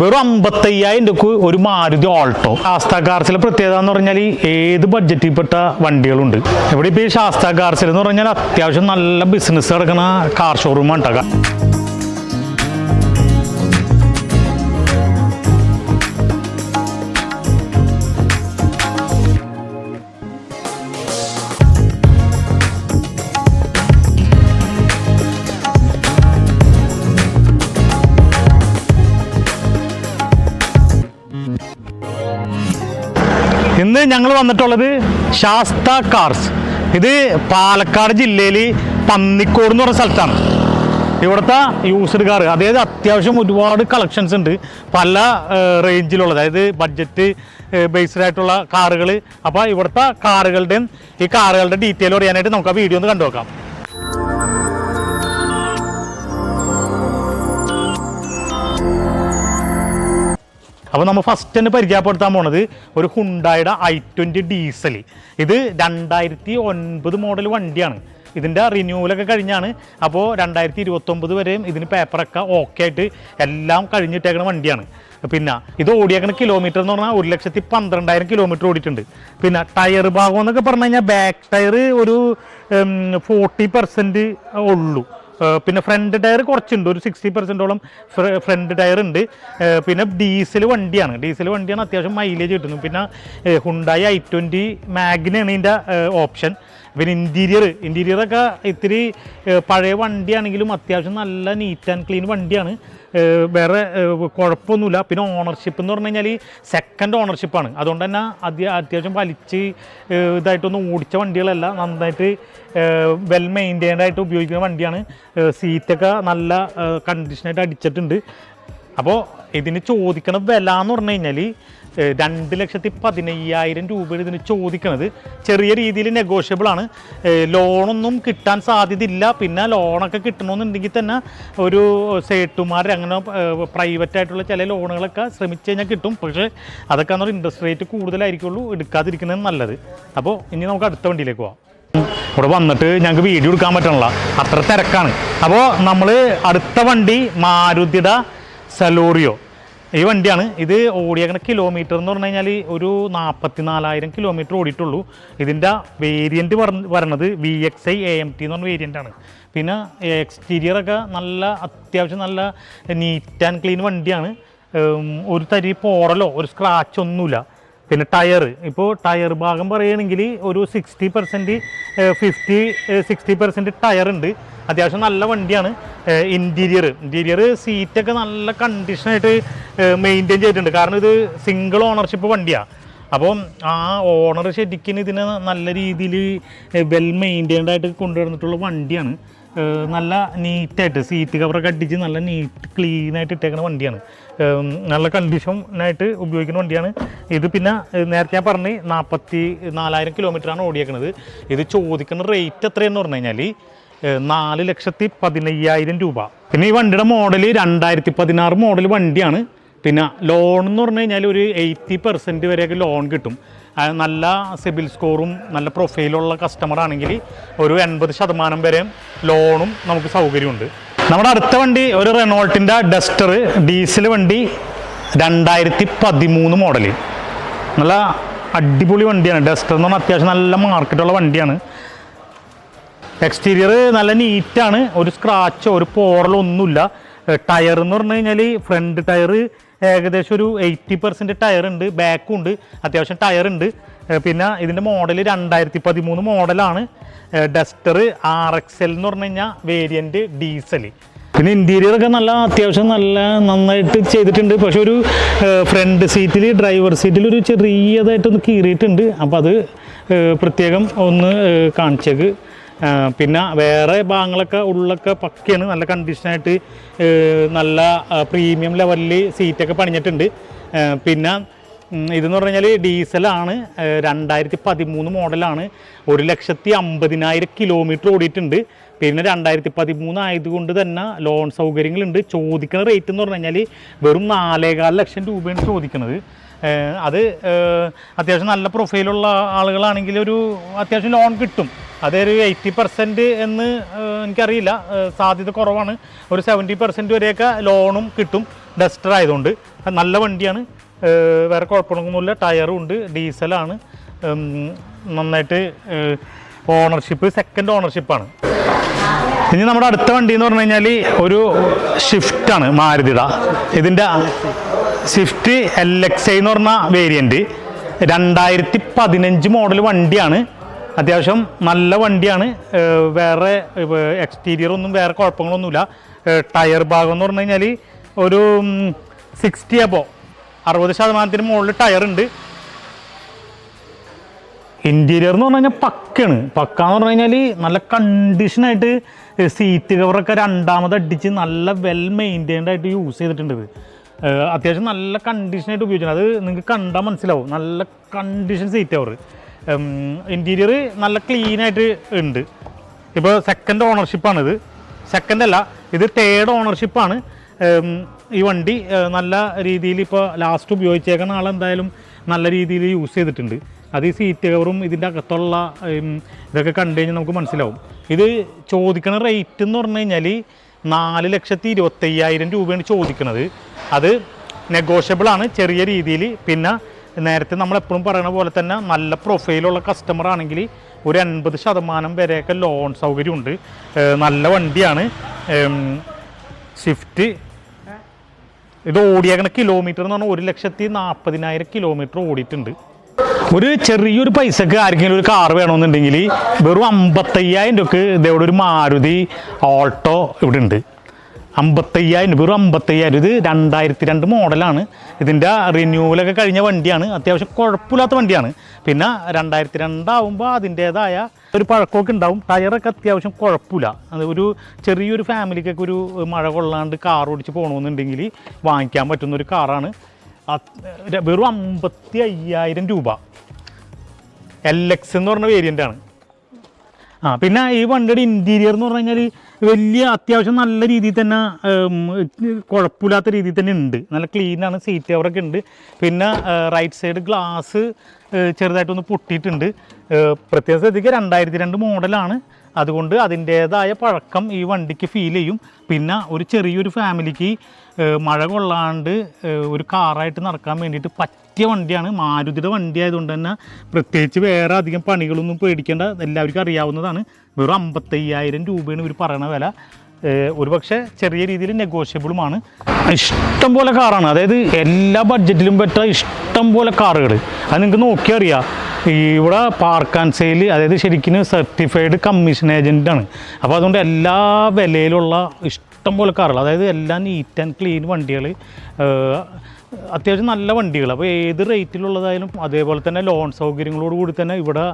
വെറും അമ്പത്തയ്യായിരം രൂപ ഒരു മാരുതി ഓൾട്ടോ. ശാസ്ത കാർസിലെ പ്രത്യേകത എന്ന് പറഞ്ഞാൽ ഏത് ബഡ്ജറ്റിൽപ്പെട്ട വണ്ടികളുണ്ട്. ഇവിടെ ഇപ്പോൾ ഈ ശാസ്ത കാർസിൽ എന്ന് പറഞ്ഞാൽ അത്യാവശ്യം നല്ല ബിസിനസ് നടക്കുന്ന കാർ ഷോറൂം ഉണ്ടാകാം ഞങ്ങൾ വന്നിട്ടുള്ളത് ശാസ്ത കാർസ് ഇത് പാലക്കാട് ജില്ലയിൽ പന്നിക്കോട് എന്ന് പറഞ്ഞ സ്ഥലത്താണ്. ഇവിടുത്തെ യൂസ്ഡ് കാർ അതായത് അത്യാവശ്യം ഒരുപാട് കളക്ഷൻസ് ഉണ്ട്. പല റേഞ്ചിലുള്ള അതായത് ബഡ്ജറ്റ് ബേസ്ഡ് ആയിട്ടുള്ള കാറുകൾ അപ്പോൾ ഇവിടുത്തെ കാറുകളുടെയും ഈ കാറുകളുടെ ഡീറ്റെയിൽ അറിയാനായിട്ട് നമുക്ക് ആ വീഡിയോ ഒന്ന് കണ്ടു നോക്കാം അപ്പോൾ നമ്മൾ ഫസ്റ്റ് തന്നെ പരിചയപ്പെടുത്താൻ പോണത് ഒരു ഹുണ്ടായുടെ ഐ ട്വന്റി ഡീസൽ ഇത് രണ്ടായിരത്തി ഒൻപത് മോഡൽ വണ്ടിയാണ് ഇതിന്റെ റിന്യൂവലൊക്കെ കഴിഞ്ഞാണ്. അപ്പോൾ രണ്ടായിരത്തി ഇരുപത്തൊമ്പത് വരെയും ഇതിന് പേപ്പറൊക്കെ ഓക്കെ ആയിട്ട് എല്ലാം കഴിഞ്ഞിട്ടേക്കുന്ന വണ്ടിയാണ്. പിന്നെ ഇത് ഓടിയേക്കുന്ന കിലോമീറ്റർ എന്ന് പറഞ്ഞാൽ ഒരു ലക്ഷത്തി പന്ത്രണ്ടായിരം കിലോമീറ്റർ ഓടിയിട്ടുണ്ട്. പിന്നെ ടയർ ഭാഗം എന്നൊക്കെ പറഞ്ഞു കഴിഞ്ഞാൽ ബാക്ക് ടയർ ഒരു ഫോർട്ടി പെർസെന്റ് ഉള്ളൂ. പിന്നെ ഫ്രണ്ട് ടയർ കുറച്ചുണ്ട്. ഒരു സിക്സ്റ്റി പെർസെന്റോളം ഫ്രണ്ട് ടയർ ഉണ്ട്. പിന്നെ ഡീസൽ വണ്ടിയാണ്. ഡീസൽ വണ്ടിയാണ് അത്യാവശ്യം മൈലേജ് കിട്ടുന്നു പിന്നെ ഹുണ്ടായി ഐ ട്വന്റി മാഗ്നാണ് ഇതിന്റെ ഓപ്ഷൻ പിന്നെ ഇന്റീരിയർ ഇന്റീരിയറൊക്കെ ഇത്തിരി പഴയ വണ്ടിയാണെങ്കിലും അത്യാവശ്യം നല്ല നീറ്റ് ആൻഡ് ക്ലീൻ വണ്ടിയാണ്. വേറെ കുഴപ്പമൊന്നുമില്ല. പിന്നെ ഓണർഷിപ്പ് എന്ന് പറഞ്ഞു കഴിഞ്ഞാൽ സെക്കൻഡ് ഓണർഷിപ്പാണ് അതുകൊണ്ട് തന്നെ അതി അത്യാവശ്യം വലിച്ച് ഇതായിട്ടൊന്നും ഓടിച്ച വണ്ടികളല്ല. നന്നായിട്ട് വെൽ മെയിന്റൈൻഡ് ആയിട്ട് ഉപയോഗിക്കുന്ന വണ്ടിയാണ്. സീറ്റൊക്കെ നല്ല കണ്ടീഷനായിട്ട് അടിച്ചിട്ടുണ്ട്. അപ്പോൾ ഇതിന് ചോദിക്കണ വില എന്ന് പറഞ്ഞു കഴിഞ്ഞാൽ രണ്ട് ലക്ഷത്തി പതിനയ്യായിരം രൂപയാണ് ഇതിന് ചോദിക്കുന്നത് ചെറിയ രീതിയിൽ നെഗോഷ്യബിൾ ആണ്. ലോണൊന്നും കിട്ടാൻ സാധ്യതയില്ല. പിന്നെ ലോണൊക്കെ കിട്ടണമെന്നുണ്ടെങ്കിൽ തന്നെ ഒരു സേട്ടുമാർ അങ്ങനെ പ്രൈവറ്റ് ആയിട്ടുള്ള ചില ലോണുകളൊക്കെ ശ്രമിച്ചു കഴിഞ്ഞാൽ കിട്ടും. പക്ഷേ അതൊക്കെ എന്നൊരു ഇൻട്രസ്റ്റ് റേറ്റ് കൂടുതലായിരിക്കുള്ളൂ. എടുക്കാതിരിക്കുന്നത് നല്ലത്. അപ്പോൾ ഇനി നമുക്ക് അടുത്ത വണ്ടിയിലേക്ക് പോവാം. ഇവിടെ വന്നിട്ട് ഞങ്ങൾക്ക് വീഡിയോ എടുക്കാൻ പറ്റണില്ല. അത്ര തിരക്കാണ്. അപ്പോൾ നമ്മൾ അടുത്ത വണ്ടി മാരുതിയുടെ സലോറിയോ ഈ വണ്ടിയാണ്. ഇത് ഓടിയേക്കണ കിലോമീറ്റർ എന്ന് പറഞ്ഞു കഴിഞ്ഞാൽ ഒരു നാൽപ്പത്തി നാലായിരം കിലോമീറ്റർ ഓടിയിട്ടുള്ളൂ ഇതിന്റെ വേരിയന്റ് വരണത് V X I A M T എന്ന് പറഞ്ഞ വേരിയന്റ് ആണ്. പിന്നെ എക്സ്റ്റീരിയറൊക്കെ നല്ല അത്യാവശ്യം നല്ല നീറ്റ് ആൻഡ് ക്ലീൻ വണ്ടിയാണ്. ഒരു തരി പോറലോ ഒരു സ്ക്രാച്ച് ഒന്നുമില്ല. പിന്നെ ടയർ ഇപ്പോൾ ടയർ ഭാഗം പറയുകയാണെങ്കിൽ ഒരു sixty percent fifty sixty percent tyre ഉണ്ട്. അത്യാവശ്യം നല്ല വണ്ടിയാണ്. ഇന്റീരിയർ ഇന്റീരിയർ സീറ്റൊക്കെ നല്ല കണ്ടീഷനായിട്ട് മെയിന്റെയിൻ ചെയ്തിട്ടുണ്ട്. കാരണം ഇത് സിംഗിൾ ഓണർഷിപ്പ് വണ്ടിയാണ് അപ്പം ആ ഓണർ ശരിക്കും ഇതിനെ നല്ല രീതിയിൽ വെൽ മെയിന്റെയിൻഡായിട്ട് കൊണ്ടുവന്നിട്ടുള്ള വണ്ടിയാണ്. നല്ല നീറ്റായിട്ട് സീറ്റ് കവറൊക്കെ അടിച്ച് നല്ല നീറ്റ് ക്ലീൻ ആയിട്ട് ഇട്ടേക്കുന്ന വണ്ടിയാണ്. നല്ല കണ്ടീഷനായിട്ട് ഉപയോഗിക്കുന്ന വണ്ടിയാണ്. ഇത് പിന്നെ നേരത്തെ ഞാൻ പറഞ്ഞ് നാൽപ്പത്തി നാലായിരം കിലോമീറ്ററാണ് ഓടിയേക്കുന്നത് ഇത് ചോദിക്കുന്ന റേറ്റ് എത്രയെന്ന് പറഞ്ഞു കഴിഞ്ഞാൽ നാല് ലക്ഷത്തി പതിനയ്യായിരം രൂപ. പിന്നെ ഈ വണ്ടിയുടെ മോഡൽ രണ്ടായിരത്തി പതിനാറ് മോഡൽ വണ്ടിയാണ്. പിന്നെ ലോൺ എന്ന് പറഞ്ഞു കഴിഞ്ഞാൽ ഒരു എയ്റ്റി പെർസെന്റ് വരെയൊക്കെ ലോൺ കിട്ടും. നല്ല സിബിൽ സ്കോറും നല്ല പ്രൊഫൈലുള്ള കസ്റ്റമർ ആണെങ്കിൽ ഒരു എൺപത് ശതമാനം വരെ ലോണും നമുക്ക് സൗകര്യമുണ്ട്. നമ്മുടെ അടുത്ത വണ്ടി ഒരു റെനോൾട്ടിന്റെ ഡസ്റ്റർ ഡീസൽ വണ്ടി രണ്ടായിരത്തി പതിമൂന്ന് മോഡൽ നല്ല അടിപൊളി വണ്ടിയാണ്. ഡസ്റ്റർ എന്ന് പറഞ്ഞാൽ അത്യാവശ്യം നല്ല മാർക്കറ്റുള്ള വണ്ടിയാണ്. എക്സ്റ്റീരിയർ നല്ല നീറ്റാണ് ഒരു സ്ക്രാച്ചോ ഒരു പോറലോ ഒന്നുമില്ല. ടയർ എന്ന് പറഞ്ഞു കഴിഞ്ഞാൽ ഫ്രണ്ട് ടയർ ഏകദേശം ഒരു എയ്റ്റി പെർസെന്റ് ടയർ ഉണ്ട് ബാക്കും ഉണ്ട് അത്യാവശ്യം ടയർ ഉണ്ട്. പിന്നെ ഇതിന്റെ മോഡൽ രണ്ടായിരത്തി പതിമൂന്ന് മോഡലാണ് ഡസ്റ്റർ ആർ എക്സ് എൽ എന്ന് പറഞ്ഞു കഴിഞ്ഞാൽ വേരിയന്റ് ഡീസൽ പിന്നെ ഇന്റീരിയർ ഒക്കെ നല്ല അത്യാവശ്യം നല്ല നന്നായിട്ട് ചെയ്തിട്ടുണ്ട്. പക്ഷെ ഒരു ഫ്രണ്ട് സീറ്റിൽ ഡ്രൈവർ സീറ്റിൽ ഒരു ചെറിയതായിട്ടൊന്ന് കീറിയിട്ടുണ്ട്. അപ്പോൾ അത് പ്രത്യേകം ഒന്ന് കാണിച്ചേക്ക്. പിന്നെ വേറെ ഭാഗങ്ങളൊക്കെ ഉള്ളൊക്കെ പക്കയാണ്. നല്ല കണ്ടീഷനായിട്ട് നല്ല പ്രീമിയം ലെവലിൽ സീറ്റൊക്കെ പണിഞ്ഞിട്ടുണ്ട്. പിന്നെ ഇതെന്ന് പറഞ്ഞു കഴിഞ്ഞാൽ ഡീസലാണ്. രണ്ടായിരത്തി പതിമൂന്ന് മോഡലാണ്. ഒരു ലക്ഷത്തി അമ്പതിനായിരം കിലോമീറ്റർ ഓടിയിട്ടുണ്ട്. പിന്നെ രണ്ടായിരത്തി പതിമൂന്ന് ആയതുകൊണ്ട് തന്നെ ലോൺ സൗകര്യങ്ങളുണ്ട്. ചോദിക്കുന്ന റേറ്റ് എന്ന് പറഞ്ഞു കഴിഞ്ഞാൽ വെറും നാലേകാൽ ലക്ഷം രൂപയാണ് ചോദിക്കുന്നത് അത് അത്യാവശ്യം നല്ല പ്രൊഫൈലുള്ള ആളുകളാണെങ്കിൽ ഒരു അത്യാവശ്യം ലോൺ കിട്ടും. അതൊരു എയ്റ്റി പെർസെന്റ് എന്ന് എനിക്കറിയില്ല. സാധ്യത കുറവാണ്. ഒരു സെവന്റി പെർസെന്റ് വരെയൊക്കെ ലോണും കിട്ടും. ഡസ്റ്റർ ആയതുകൊണ്ട്. നല്ല വണ്ടിയാണ്. വേറെ കുഴപ്പമൊന്നുമില്ല ടയറും ഉണ്ട്. ഡീസലാണ്. നന്നായിട്ട് ഓണർഷിപ്പ് സെക്കൻഡ് ഓണർഷിപ്പാണ്. ഇനി നമ്മുടെ അടുത്ത വണ്ടി എന്ന് പറഞ്ഞു കഴിഞ്ഞാൽ ഒരു ഷിഫ്റ്റാണ് മാരുതിയുടെ. ഇതിന്റെ സ്വിഫ്റ്റ് എൽ എക്സ് എന്ന് പറഞ്ഞ വേരിയന്റ് രണ്ടായിരത്തി പതിനഞ്ച് മോഡൽ വണ്ടിയാണ്. അത്യാവശ്യം നല്ല വണ്ടിയാണ്. വേറെ എക്സ്റ്റീരിയർ ഒന്നും വേറെ കുഴപ്പങ്ങളൊന്നുമില്ല. ടയർ ഭാഗം എന്ന് പറഞ്ഞു കഴിഞ്ഞാൽ ഒരു സിക്സ്റ്റി അബോ അറുപത് ശതമാനത്തിന് മുകളിൽ ടയർ ഉണ്ട്. ഇന്റീരിയർ എന്ന് പറഞ്ഞു കഴിഞ്ഞാൽ പക്കാണ് പക്ക എന്ന് പറഞ്ഞു കഴിഞ്ഞാൽ നല്ല കണ്ടീഷനായിട്ട് സീറ്റ് കവറൊക്കെ രണ്ടാമത് അടിച്ച് നല്ല വെൽ മെയിന്റൈൻഡ് ആയിട്ട് യൂസ് ചെയ്തിട്ടുണ്ട് അത്യാവശ്യം നല്ല കണ്ടീഷനായിട്ട് ഉപയോഗിച്ചു അത് നിങ്ങൾക്ക് കണ്ടാൽ മനസ്സിലാവും. നല്ല കണ്ടീഷൻ സീറ്റ് അവർ ഇന്റീരിയർ നല്ല ക്ലീനായിട്ട് ഉണ്ട്. ഇപ്പോൾ സെക്കൻഡ് ഓണർഷിപ്പാണിത് സെക്കൻഡ് അല്ല ഇത് തേർഡ് ഓണർഷിപ്പാണ് ഈ വണ്ടി നല്ല രീതിയിൽ ഇപ്പോൾ ലാസ്റ്റ് ഉപയോഗിച്ചേക്കുന്ന ആളെന്തായാലും നല്ല രീതിയിൽ യൂസ് ചെയ്തിട്ടുണ്ട്. അത് ഈ സീറ്റ് കവറും ഇതിന്റെ അകത്തുള്ള ഇതൊക്കെ കണ്ടു കഴിഞ്ഞാൽ നമുക്ക് മനസ്സിലാവും. ഇത് ചോദിക്കുന്ന റേറ്റ് എന്ന് പറഞ്ഞു കഴിഞ്ഞാൽ നാല് ലക്ഷത്തി ഇരുപത്തയ്യായിരം രൂപയാണ് ചോദിക്കുന്നത്. അത് നെഗോഷ്യബിൾ ആണ് ചെറിയ രീതിയിൽ. പിന്നെ നേരത്തെ നമ്മൾ എപ്പോഴും പറയുന്ന പോലെ തന്നെ നല്ല പ്രൊഫൈലുള്ള കസ്റ്റമർ ആണെങ്കിൽ ഒരു എൺപത് ശതമാനം വരെയൊക്കെ ലോൺ സൗകര്യമുണ്ട് നല്ല വണ്ടിയാണ്. സ്വിഫ്റ്റ് ഇത് ഓടിയേക്കണ കിലോമീറ്റർ എന്ന് പറഞ്ഞാൽ ഒരു ലക്ഷത്തി നാൽപ്പതിനായിരം കിലോമീറ്റർ ഓടിയിട്ടുണ്ട്. ഒരു ചെറിയൊരു പൈസക്ക് ആർക്കെങ്കിലും ഒരു കാർ വേണമെന്നുണ്ടെങ്കിൽ വെറും അമ്പത്തയ്യായിരം രൂപക്ക് ഇതേവിടെ ഒരു മാരുതി ഓൾട്ടോ ഇവിടെ ഉണ്ട്. അമ്പത്തയ്യായിരം വെറും അമ്പത്തയ്യായിരം ഇത് രണ്ടായിരത്തി രണ്ട് മോഡലാണ്. ഇതിന്റെ റിന്യൂവലൊക്കെ കഴിഞ്ഞ വണ്ടിയാണ്. അത്യാവശ്യം കുഴപ്പമില്ലാത്ത വണ്ടിയാണ്. പിന്നെ രണ്ടായിരത്തി രണ്ടാവുമ്പോൾ അതിന്റേതായ ഒരു പഴക്കമൊക്കെ ഉണ്ടാവും. ടയറൊക്കെ അത്യാവശ്യം കുഴപ്പമില്ല. അത് ഒരു ചെറിയൊരു ഫാമിലിക്കൊക്കെ ഒരു മഴ കൊള്ളാണ്ട് കാർ ഓടിച്ച് പോകണമെന്നുണ്ടെങ്കിൽ വാങ്ങിക്കാൻ പറ്റുന്ന ഒരു കാറാണ് വെറും അമ്പത്തി അയ്യായിരം രൂപ. എൽ എക്സ് എന്ന് പറഞ്ഞ വേരിയന്റ് ആണ്. ആ പിന്നെ ഈ വണ്ടിയുടെ ഇന്റീരിയർ എന്ന് പറഞ്ഞു കഴിഞ്ഞാൽ വലിയ അത്യാവശ്യം നല്ല രീതിയിൽ തന്നെ കുഴപ്പമില്ലാത്ത രീതിയിൽ തന്നെ ഉണ്ട്. നല്ല ക്ലീനാണ് സീറ്റ് കവറൊക്കെ ഉണ്ട്. പിന്നെ റൈറ്റ് സൈഡ് ഗ്ലാസ് ചെറുതായിട്ടൊന്ന് പൊട്ടിയിട്ടുണ്ട്. പ്രത്യേകം ശ്രദ്ധിക്കുക രണ്ടായിരത്തി രണ്ട് മോഡലാണ് അതുകൊണ്ട് അതിന്റേതായ പഴക്കം ഈ വണ്ടിക്ക് ഫീൽ ചെയ്യും. പിന്നെ ഒരു ചെറിയൊരു ഫാമിലിക്ക് മഴ കൊള്ളാണ്ട് ഒരു കാറായിട്ട് നടക്കാൻ വേണ്ടിയിട്ട് പറ്റിയ വണ്ടിയാണ്. മാരുതിയുടെ വണ്ടി ആയതുകൊണ്ട് തന്നെ പ്രത്യേകിച്ച് വേറെ അധികം പണികളൊന്നും പേടിക്കേണ്ട എല്ലാവർക്കും അറിയാവുന്നതാണ്. വെറും അമ്പത്തയ്യായിരം രൂപയാണ് ഇവർ പറയണ വില. ഒരു ഒരുപക്ഷെ ചെറിയ രീതിയിൽ നെഗോഷ്യബിളുമാണ് ഇഷ്ടം പോലെ കാറാണ്. അതായത് എല്ലാ ബഡ്ജറ്റിലും പറ്റ ഇഷ്ടം പോലെ കാറുകൾ അത് നിങ്ങൾക്ക് ഈ ഇവിടെ പാർക്ക് ആൻഡ് സെയിൽ അതായത് ശരിക്കും സർട്ടിഫൈഡ് കമ്മീഷൻ ഏജന്റാണ് അപ്പോൾ അതുകൊണ്ട് എല്ലാ വിലയിലുള്ള ഇഷ്ടം പോലെ കാറുകൾ അതായത് എല്ലാം നീറ്റ് ആൻഡ് ക്ലീൻ വണ്ടികൾ അത്യാവശ്യം നല്ല വണ്ടികൾ അപ്പോൾ ഏത് റേറ്റിലുള്ളതായാലും അതേപോലെ തന്നെ ലോൺ സൗകര്യങ്ങളോട് കൂടി തന്നെ ഇവിടെ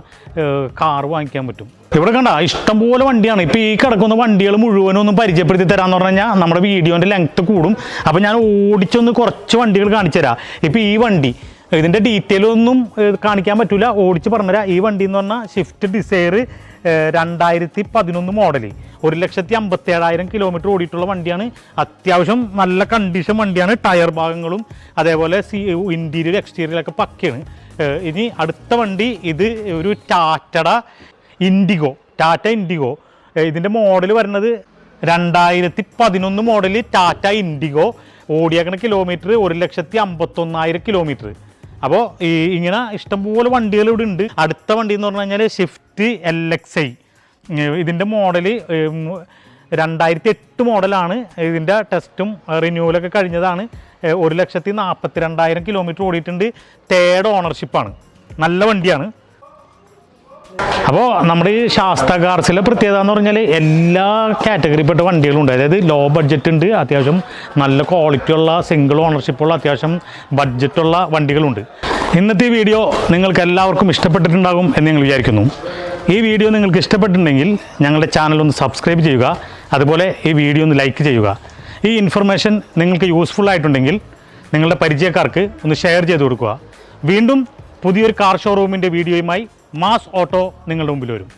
കാർ വാങ്ങിക്കാൻ പറ്റും. ഇവിടെ കണ്ട ഇഷ്ടംപോലെ വണ്ടിയാണ്. ഇപ്പോൾ ഈ കിടക്കുന്ന വണ്ടികൾ മുഴുവനൊന്നും പരിചയപ്പെടുത്തി തരാമെന്ന് പറഞ്ഞു കഴിഞ്ഞാൽ നമ്മുടെ വീഡിയോന്റെ ലെങ്ത്ത് കൂടും. അപ്പോൾ ഞാൻ ഓടിച്ചൊന്ന് കുറച്ച് വണ്ടികൾ കാണിച്ചു തരാം. ഇപ്പോൾ ഈ വണ്ടി ഇതിന്റെ ഡീറ്റെയിൽ ഒന്നും കാണിക്കാൻ പറ്റില്ല ഓടിച്ച് പറഞ്ഞുതരാം ഈ വണ്ടി എന്ന് പറഞ്ഞാൽ ഷിഫ്റ്റ് ഡിസയർ രണ്ടായിരത്തി പതിനൊന്ന് മോഡൽ ഒരു ലക്ഷത്തി അമ്പത്തി ഏഴായിരം കിലോമീറ്റർ ഓടിയിട്ടുള്ള വണ്ടിയാണ്. അത്യാവശ്യം നല്ല കണ്ടീഷൻ വണ്ടിയാണ്. ടയർ ഭാഗങ്ങളും അതേപോലെ സി ഇന്റീരിയർ എക്സ്റ്റീരിയറൊക്കെ പക്കയാണ്. ഇനി അടുത്ത വണ്ടി ഇത് ഒരു ടാറ്റഡ ഇൻഡിഗോ ടാറ്റ ഇൻഡിഗോ ഇതിന്റെ മോഡൽ വരുന്നത് രണ്ടായിരത്തി പതിനൊന്ന് മോഡൽ ടാറ്റ ഇൻഡിഗോ ഓടിയേക്കണ കിലോമീറ്റർ ഒരു ലക്ഷത്തി അമ്പത്തൊന്നായിരം കിലോമീറ്റർ അപ്പോൾ ഈ ഇങ്ങനെ ഇഷ്ടംപോലെ വണ്ടികൾ ഇവിടെ ഉണ്ട്. അടുത്ത വണ്ടി എന്ന് പറഞ്ഞു കഴിഞ്ഞാൽ ഷിഫ്റ്റ് എൽ എക്സ് ഐ ഇതിന്റെ മോഡൽ രണ്ടായിരത്തി എട്ട് മോഡലാണ് ഇതിന്റെ ടെസ്റ്റും റിന്യൂവലൊക്കെ കഴിഞ്ഞതാണ്. ഒരു ലക്ഷത്തി നാൽപ്പത്തി രണ്ടായിരം കിലോമീറ്റർ ഓടിയിട്ടുണ്ട് തേർഡ് ഓണർഷിപ്പാണ് നല്ല വണ്ടിയാണ്. അപ്പോൾ നമ്മുടെ ഈ ശാസ്ത്ര കാർസിലെ പ്രത്യേകത എന്ന് പറഞ്ഞാൽ എല്ലാ കാറ്റഗറിപ്പെട്ട വണ്ടികളും ഉണ്ട് അതായത് ലോ ബഡ്ജറ്റ് ഉണ്ട് അത്യാവശ്യം നല്ല ക്വാളിറ്റി ഉള്ള സിംഗിൾ ഓണർഷിപ്പുള്ള അത്യാവശ്യം ബഡ്ജറ്റുള്ള വണ്ടികളുണ്ട്. ഇന്നത്തെ വീഡിയോ നിങ്ങൾക്ക് എല്ലാവർക്കും ഇഷ്ടപ്പെട്ടിട്ടുണ്ടാകും എന്ന് ഞങ്ങൾ വിചാരിക്കുന്നു. ഈ വീഡിയോ നിങ്ങൾക്ക് ഇഷ്ടപ്പെട്ടിട്ടുണ്ടെങ്കിൽ ഞങ്ങളുടെ ചാനൽ ഒന്ന് സബ്സ്ക്രൈബ് ചെയ്യുക അതുപോലെ ഈ വീഡിയോ ഒന്ന് ലൈക്ക് ചെയ്യുക. ഈ ഇൻഫർമേഷൻ നിങ്ങൾക്ക് യൂസ്ഫുൾ ആയിട്ടുണ്ടെങ്കിൽ നിങ്ങളുടെ പരിചയക്കാർക്ക് ഒന്ന് ഷെയർ ചെയ്ത് കൊടുക്കുക. വീണ്ടും പുതിയൊരു കാർ ഷോറൂമിന്റെ വീഡിയോയുമായി മാസ് ഓട്ടോ നിങ്ങളുടെ മുമ്പിൽ വരും.